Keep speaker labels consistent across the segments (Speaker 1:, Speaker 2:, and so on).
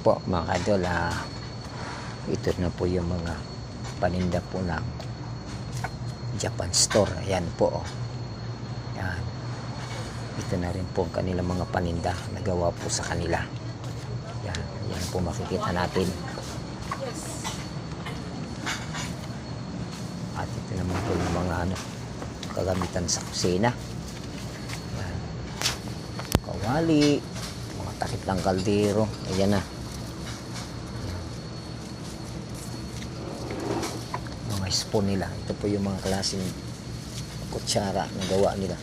Speaker 1: po mga kadol ah, ito na po yung mga paninda po ng Japan store. Ayan po oh. yan ito na rin po ang kanilang mga paninda nagawa po sa kanila. Yan, yan po makikita natin. At ito naman po yung mga ano kagamitan sa kusina. Yan. kawali mga takip ng kaldero. Ayan na mga spoon nila. Ito po yung mga klaseng kutsara na gawa nila.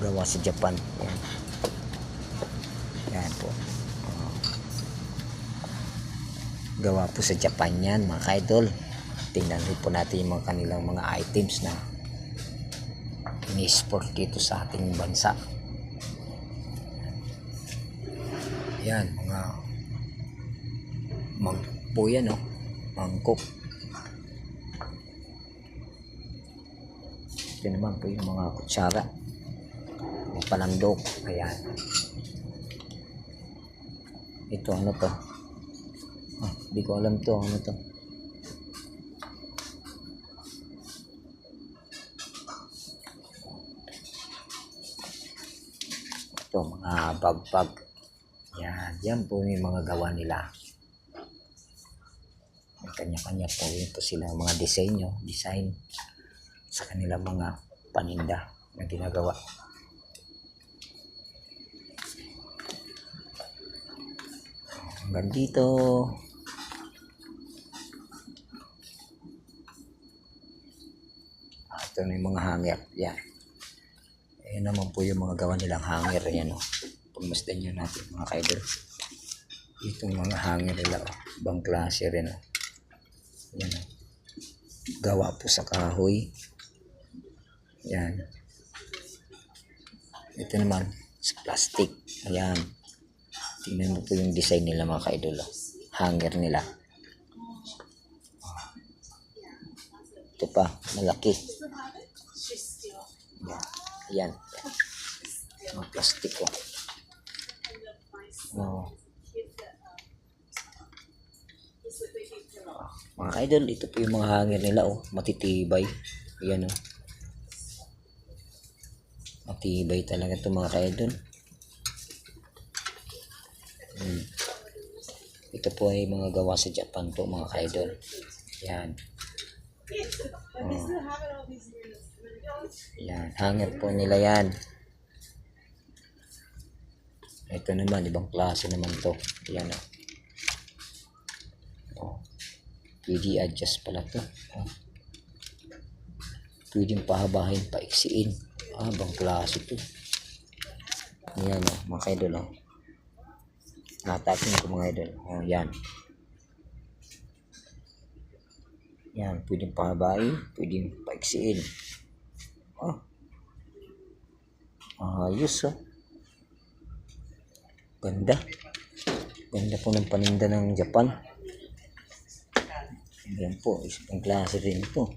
Speaker 1: Gawa sa Japan. Yan yan po. Gawa po sa Japan yan mga kaidol. Tingnan rin po natin yung mga kanilang mga items na ini-export dito sa ating bansa. Yan mga mag po yan oh. Mangkok ito naman po yung mga kutsara. Mga palandok. Ayan. Ito ano to? Ah, di ko alam to. Ano to? Ito mga bagbag. Yan yan po yung mga gawa nila. Kanya-kanya po yun po sila mga disenyo design sa kanilang mga paninda na ginagawa hanggang dito Ah, ito na yung mga hanger yan Ayan naman po yung mga gawa nilang hanger. Ayan o. Pagmasdan nyo natin mga kaidol. Itong mga hanger nila o. Ibang klase rin o. Ayan o. Gawa po sa kahoy. Ayan. Ito naman sa plastic. Ayan. Tingnan mo po yung design nila mga kaidol o. Hanger nila. Ito pa. Malaki. Ayan. Ayan. Mga plastic ko. Oh. Mga idol, ito po yung mga hangin nila oh. Matitibay. Ayan oh. Matibay talaga ito mga idol. Hmm. Ito po ay mga gawa sa Japan po mga idol. Ayan. Oh. Yan, hanger po nila yan. Ito naman, ibang klase naman to. Yan o. Oh. Pwede adjust pala to. Oh. Pwedeng pahabahin, paiksiin. Ah, ibang klase to. Yan o, mga kaidol o. Natakin ko mga idol. Oh, yan. Yan, pwedeng pahabain, pwedeng paiksiin. Oh. Ayos oh. Ganda. Ganda po ng paninda ng Japan. Yan po, isang klase rin po.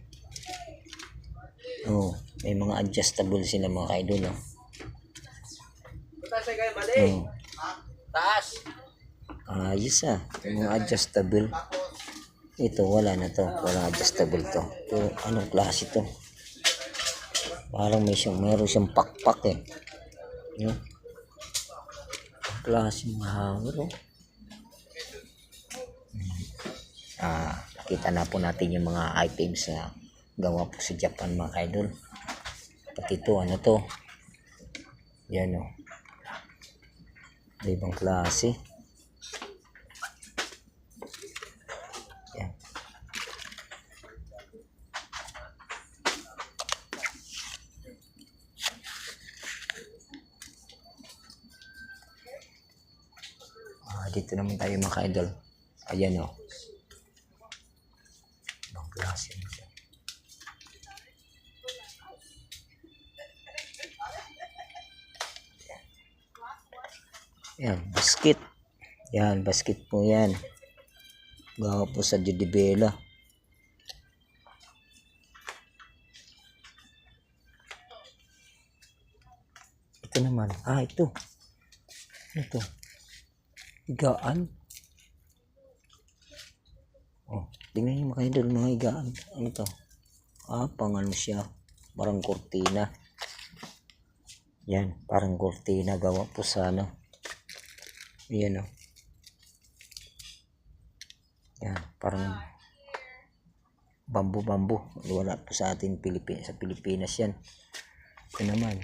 Speaker 1: Oh, may mga adjustable sila mga kaidol oh. Oh.
Speaker 2: Taas.
Speaker 1: Ayos ah. Yung mga adjustable. Ito, wala na to. Wala adjustable to. Pero anong klase to? Parang may siyang, meron siyang pakpak eh. Yun. Ang klase mga hanger oh. Hmm. Ah, kita na po natin yung mga items na gawa po sa Japan mga idol. Pati ito, ano to? Yan oh. Ibang klase. Yan. Ah, dito naman tayo mga idol. Ayan o. Ibang Yan, basket. Yan, basket po yan. Gawa po sa Judibela. Ito naman. Ah, ito. Ito. Higaan. Oh, tingnan niyo mga idol, mga higaan. Ano to? Ah, pang ano siya. Parang kortina. Yan, parang kortina gawa po sa ano. Yan oh. Yan, parang bambu-bambu. Wala po sa atin Pilipinas, sa Pilipinas yan. Ito naman.